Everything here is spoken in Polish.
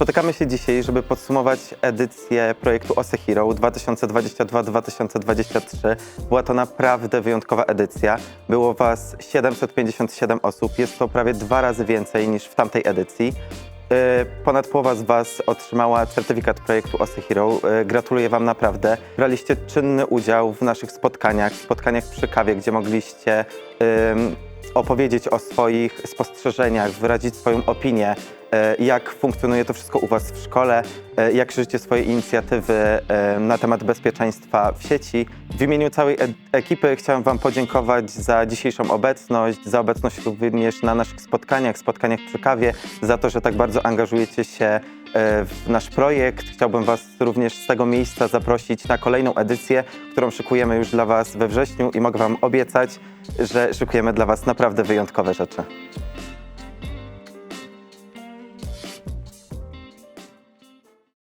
Spotykamy się dzisiaj, żeby podsumować edycję projektu OSE Hero 2022-2023. Była to naprawdę wyjątkowa edycja. Było Was 757 osób. Jest to prawie dwa razy więcej niż w tamtej edycji. Yy, Ponad połowa z Was otrzymała certyfikat projektu OSE Hero. Yy, Gratuluję Wam naprawdę. Braliście czynny udział w naszych spotkaniach, spotkaniach przy kawie, gdzie mogliście opowiedzieć o swoich spostrzeżeniach, wyrazić swoją opinię, jak funkcjonuje to wszystko u Was w szkole, e, jak krzyżycie swoje inicjatywy e, na temat bezpieczeństwa w sieci. W imieniu całej e- ekipy chciałem Wam podziękować za dzisiejszą obecność, za obecność również na naszych spotkaniach, spotkaniach przy kawie, za to, że tak bardzo angażujecie się e, w nasz projekt. Chciałbym Was również z tego miejsca zaprosić na kolejną edycję, którą szykujemy już dla Was we wrześniu i mogę Wam obiecać, że szykujemy dla Was naprawdę wyjątkowe rzeczy.